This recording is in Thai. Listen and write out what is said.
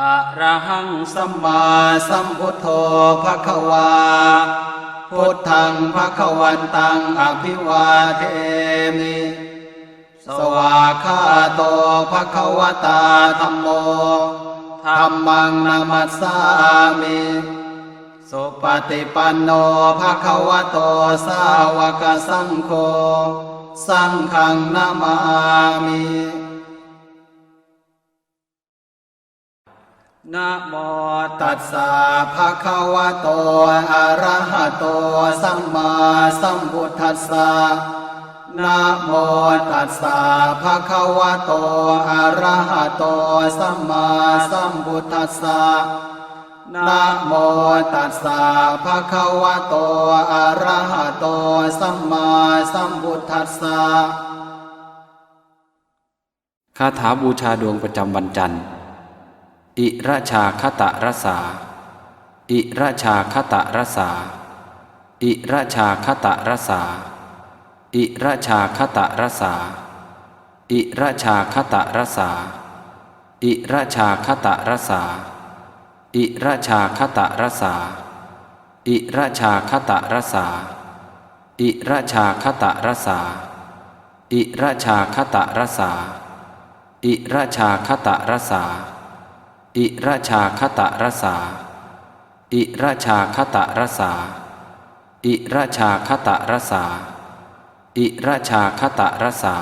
อะระหังสัมมาสัมพุทโธภะคะวา พุทธังภะคะวันตังอภิวาเทมิ สวาคาโตภะคะวตาธัมโมธัมมังนามัสสามิสุปฏิปันโนภะคะวะโตสาวกสังโฆ สังฆังนามามิ นะโมตัสสะภะคะวะโต อะระหะโต สัมมาสัมพุทธัสสะนะโมตัสสะภะคะวะโต อะระหะโต สัมมาสัมพุทธัสสะนะโมตัสสะภะคะวะโต อะระหะโต สัมมาสัมพุทธัสสะคาถาบูชาดวงประจำวันจันทร์ อิระชาคตะรสาอิระชาคตะรสาอิระชาคตะรสาอิระชาคตะรสาอิระชาคตะรสาอิระชาคตะรสาอิระชาคตะรสาอิระชาคตะรสาอิระชาคตะรสาอิระชาคตะรสา อิราชาคตะรสา อิราชาคตะรสา อิราชาคตะรสา อิราชาคตะรสา อิราชาคตะรสา